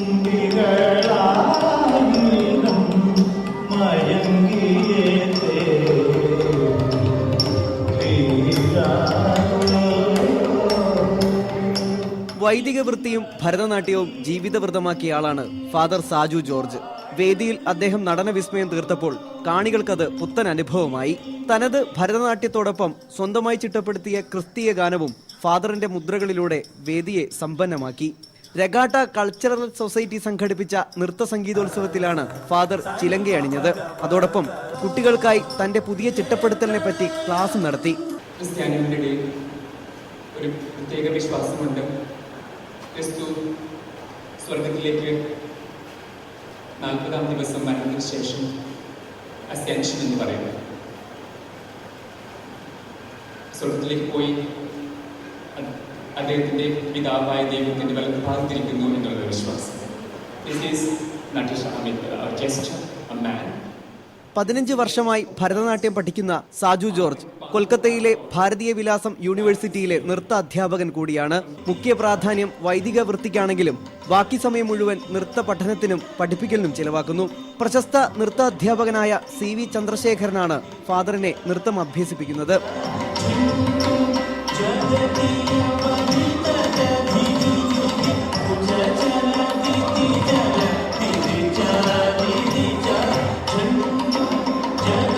വൈദിക വൃത്തിയും ഭരതനാട്യവും ജീവിതവൃതമാക്കിയ ആളാണ് ഫാദർ സാജു ജോർജ്. വേദിയിൽ അദ്ദേഹം നടന വിസ്മയം തീർത്തപ്പോൾ കാണികൾക്കത് പുത്തൻ അനുഭവമായി. തനത് ഭരതനാട്യത്തോടൊപ്പം സ്വന്തമായി ചിട്ടപ്പെടുത്തിയ ക്രിസ്തീയ ഗാനവും ഫാദറിന്റെ മുദ്രകളിലൂടെ വേദിയെ സമ്പന്നമാക്കി. രഗാട്ട കൾച്ചറൽ സൊസൈറ്റി സംഘടിപ്പിച്ച നൃത്ത സംഗീതോത്സവത്തിലാണ് ഫാദർ ചിലങ്ക അണിഞ്ഞത്. അതോടൊപ്പം കുട്ടികൾക്കായി തന്റെ പുതിയ ചിട്ടപ്പെടുത്തലിനെ പറ്റി ക്ലാസ് നടത്തി. ഒരു പ്രത്യേക വിശ്വാസമുണ്ട്. ദിവസം ശേഷം എന്ന് സ്വർഗത്തിലേക്ക് പോയി അദ്ദേഹത്തിന്റെ പിതാവായ ദൈവത്തിന്റെ വലതുഭാഗത്തിരിക്കുന്നു എന്നുള്ള വിശ്വാസം. മാൻ പതിനഞ്ച് വർഷമായി ഭരതനാട്യം പഠിക്കുന്ന സാജു ജോർജ് കൊൽക്കത്തയിലെ ഭാരതീയ വിലാസം യൂണിവേഴ്സിറ്റിയിലെ നൃത്ത അധ്യാപകൻ കൂടിയാണ്. മുഖ്യ പ്രാധാന്യം വൈദിക വൃത്തിക്കാണെങ്കിലും ബാക്കി സമയം മുഴുവൻ നൃത്ത പഠനത്തിനും പഠിപ്പിക്കലിനും ചിലവാക്കുന്നു. പ്രശസ്ത നൃത്ത അധ്യാപകനായ സി വി ചന്ദ്രശേഖരനാണ് ഫാദറിനെ നൃത്തം അഭ്യസിപ്പിക്കുന്നത്.